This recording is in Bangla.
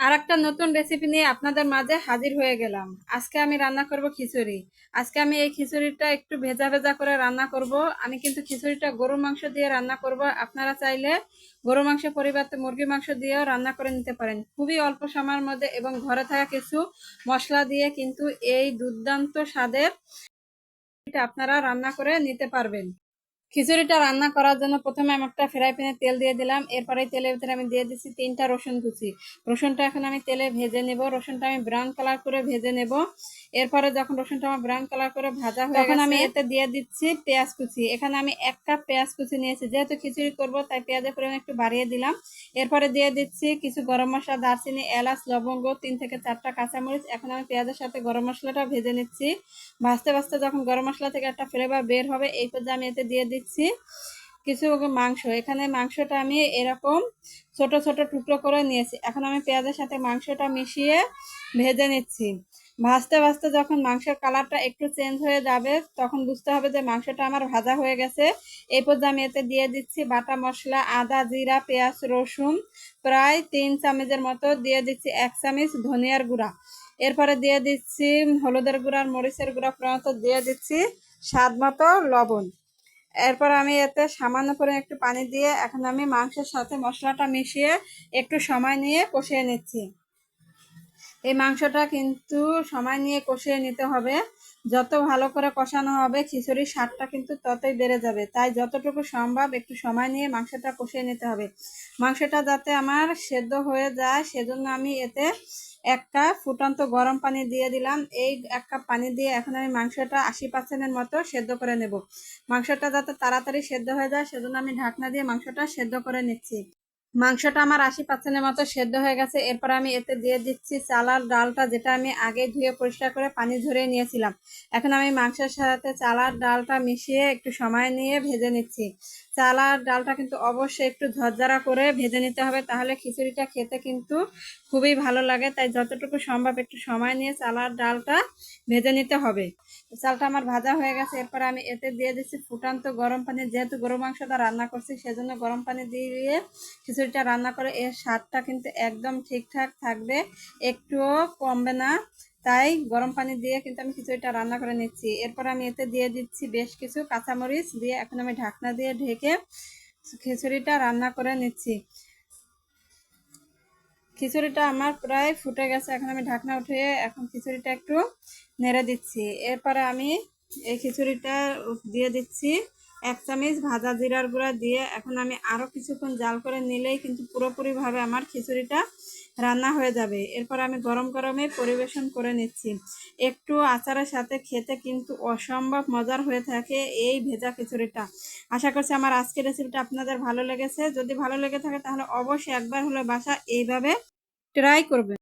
আর একটা নতুন রেসিপি নিয়ে আপনাদের মাঝে হাজির হয়ে গেলাম। আজকে আমি রান্না করব খিচুড়ি। আজকে আমি এই খিচুড়িটা একটু ভেজা ভেজা করে রান্না করব। আমি কিন্তু খিচুড়িটা গরুর মাংস দিয়ে রান্না করব। আপনারা চাইলে গরু মাংস পরিবর্তে মুরগির মাংস দিয়েও রান্না করে নিতে পারেন। খুবই অল্প সময়ের মধ্যে এবং ঘরে থাকা কিছু মশলা দিয়ে কিন্তু এই দুর্দান্ত স্বাদের আপনারা রান্না করে নিতে পারবেন। খিচুড়িটা রান্না করার জন্য প্রথমে আমি একটা ফ্রাই প্যানে তেল দিয়ে দিলাম। এরপরে তেলের ভিতরে আমি দিয়ে দিচ্ছি তিনটা রসুন কুচি। রসুনটা এখন আমি তেলে ভেজে নেব। রসুনটা আমি ব্রাউন কালার করে ভেজে নেব। এরপরে যখন রসুনটা আমার ব্রাউন কালার করে ভাজা হয়ে তখন আমি এতে দিয়ে দিচ্ছি পেঁয়াজ কুচি। এখানে আমি এক কাপ পেঁয়াজ কুচি নিয়েছি। যেহেতু খিচুড়ি করব তাই পেঁয়াজের পরিমাণ একটু বাড়িয়ে দিলাম। এরপরে দিয়ে দিচ্ছি কিছু গরম মশলা দারচিনি এলাচ লবঙ্গ তিন থেকে চারটা কাঁচামরিচ। এখন আমি পেঁয়াজের সাথে গরম মশলাটা ভেজে নিচ্ছি। ভাজতে ভাজতে যখন গরম মশলা থেকে একটা ফ্লেভার বের হবে এই পর্যায়ে আমি এতে দিয়ে দিচ্ছি কিছু মাংস, এখানে মাংসটা আমি এরকম ছোট ছোট টুকরো করে নিয়েছি। এখন আমি পেঁয়াজের সাথে মাংসটা মিশিয়ে ভেজে নিচ্ছি। ভাজতে ভাজতে যখন মাংসের কালারটা একটু চেঞ্জ হয়ে যাবে, তখন বুঝতে হবে যে মাংসটা আমার ভাজা হয়ে গেছে। এই পর্যায়ে আমি এতে দিয়ে দিচ্ছি বাটা মশলা, আদা, জিরা, পেঁয়াজ, রসুন, প্রায় তিন চামচের মতো দিয়ে দিচ্ছি এক চামচ ধনিয়ার গুঁড়া। এরপরে দিয়ে দিচ্ছি হলুদের গুঁড়া মরিচের গুঁড়া প্রথমত দিয়ে দিচ্ছি স্বাদ মতো লবণ। এরপর আমি এতে সামান্য করে একটু পানি দিয়ে এখন আমি মাংসের সাথে মশলাটা মিশিয়ে একটু সময় নিয়ে কষিয়ে নিচ্ছি। এই মাংসটা কিন্তু সময় নিয়ে কষিয়ে নিতে হবে। যত ভালো করে কষানো হবে, খিচুড়ির স্বাদটা কিন্তু ততই বেড়ে যাবে। তাই যতটুকু সম্ভব একটু সময় নিয়ে মাংসটা কষিয়ে নিতে হবে। মাংসটা যাতে আমার সেদ্ধ হয়ে যায়, সেজন্য আমি এতে এক কাপ ফুটন্ত গরম পানি দিয়ে দিলাম। এই এক কাপ পানি দিয়ে এখন আমি মাংসটা আশি পার্সেন্টের মতো সেদ্ধ করে নেব। মাংসটা যাতে তাড়াতাড়ি সেদ্ধ হয়ে যায়, সেজন্য আমি ঢাকনা দিয়ে মাংসটা সেদ্ধ করে নিচ্ছি। মাংসটা আমার আশি পার্সেন্টের মতো সেদ্ধ হয়ে গেছে। এরপর আমি এতে দিয়ে দিচ্ছি চালার ডালটা, যেটা আমি আগে ধুয়ে পরিষ্কার করে পানি ঝরিয়ে নিয়েছিলাম। এখন আমি মাংসের সাথে চালার ডালটা মিশিয়ে একটু সময় নিয়ে ভেজে নিচ্ছি। চালার ডালটা কিন্তু অবশ্যই একটু ঝরঝরা করে ভেজে নিতে হবে। তাহলে খিচুড়িটা খেতে কিন্তু খুবই ভালো লাগে। তাই যতটুকু সম্ভব একটু সময় নিয়ে চালার ডালটা ভেজে নিতে হবে। চালটা আমার ভাজা হয়ে গেছে। এরপর আমি এতে দিয়ে দিচ্ছি ফুটান্ত গরম পানি। যেহেতু গরু মাংসটা রান্না করছি, সেজন্য গরম পানি দিয়ে খিচুড়িটা রান্না করে এর স্বাদটা কিন্তু একদম ঠিকঠাক থাকবে। একটুও কমবে না। তাই গরম পানি দিয়ে কিন্তু আমি খিচুড়িটা রান্না করে নিচ্ছি। এরপর আমি এতে দিয়ে দিচ্ছি বেশ কিছু কাঁচামরিচ দিয়ে এখন আমি ঢাকনা দিয়ে ঢেকে খিচুড়িটা রান্না করে নিচ্ছি। খিচুড়িটা আমার প্রায় ফুটে গেছে, এখন আমি ঢাকনা উঠিয়ে এখন খিচুড়িটা একটু নেড়ে দিচ্ছি। এরপরে আমি এই খিচুড়িটা দিয়ে দিচ্ছি। এক চামচ ভাজা জিরার গুঁড়া দিয়ে এখন আমি আরও কিছুক্ষণ জাল করে নিলেই কিন্তু পুরোপুরিভাবে আমার খিচুড়িটা রান্না হয়ে যাবে। এরপর আমি গরম গরমে পরিবেশন করে নিচ্ছি। একটু আচারের সাথে খেতে কিন্তু অসম্ভব মজার হয়ে থাকে এই ভেজা খিচুড়িটা। আশা করছি আমার আজকের রেসিপিটা আপনাদের ভালো লেগেছে। যদি ভালো লেগে থাকে তাহলে অবশ্যই একবার হলে বাসা এইভাবে ট্রাই করবে